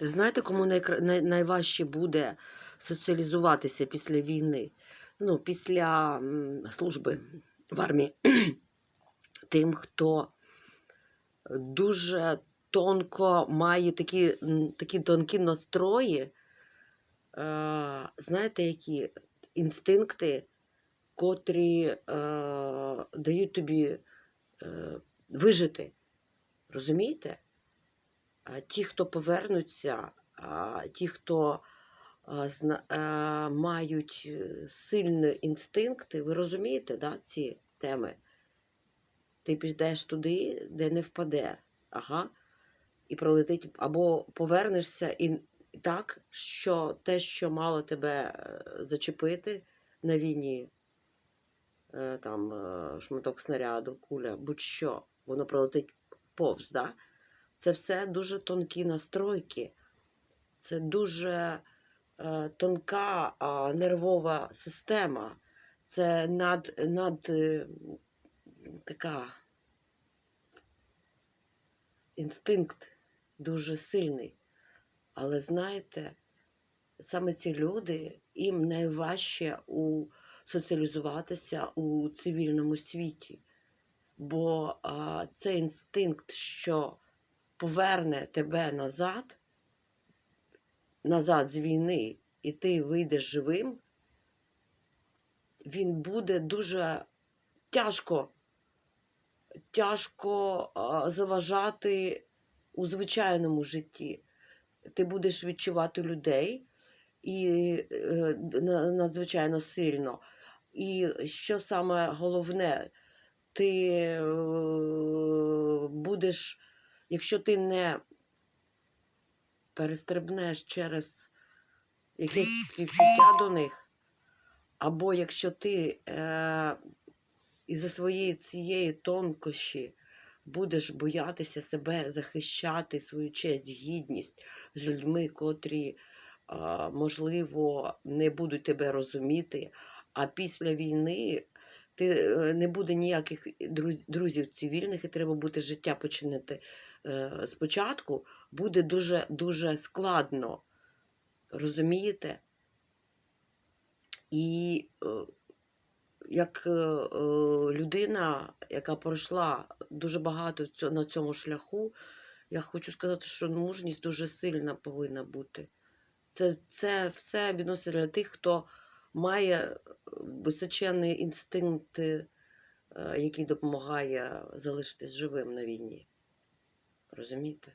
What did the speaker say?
Знаєте, кому найважче буде соціалізуватися після війни? Ну, після служби в армії? Тим, хто дуже тонко має такі, такі тонкі настрої, е, знаєте, які інстинкти, котрі е, дають тобі е, вижити. Розумієте? А ті, хто повернуться, ті, хто а, мають е, сильні інстинкти, ви розумієте, да, ці теми? Ти підеш туди, де не впаде, ага, і пролетить, або повернешся і так, що те, що мало тебе е, зачепити на війні, е, там е, шматок снаряду, куля, будь-що, воно пролетить повз, да? Це все дуже тонкі настройки, це дуже е, тонка а, нервова система, це над, над е, така інстинкт дуже сильний. Але знаєте, саме ці люди, їм найважче у соціалізуватися у цивільному світі. Бо а, цей інстинкт, що поверне тебе назад, назад з війни, і ти вийдеш живим, він буде дуже тяжко, тяжко заважати у звичайному житті. Ти будеш відчувати людей і е, надзвичайно сильно. І що саме головне, ти е, будеш, якщо ти не перестрибнеш через якесь співчуття до них, або якщо ти е, із-за своєї цієї тонкощі будеш боятися себе захищати свою честь, гідність з людьми, котрі, а, можливо, не будуть тебе розуміти, а після війни ти е, не буде ніяких друзів цивільних, і треба буде життя починати е, спочатку, буде дуже дуже складно. Розумієте? І е, як е, е, людина, яка пройшла дуже багато на цьому шляху, я хочу сказати, що мужність дуже сильна повинна бути. Це, це все відноситься для тих, хто має височенний інстинкт, е, який допомагає залишитись живим на війні. Розумієте?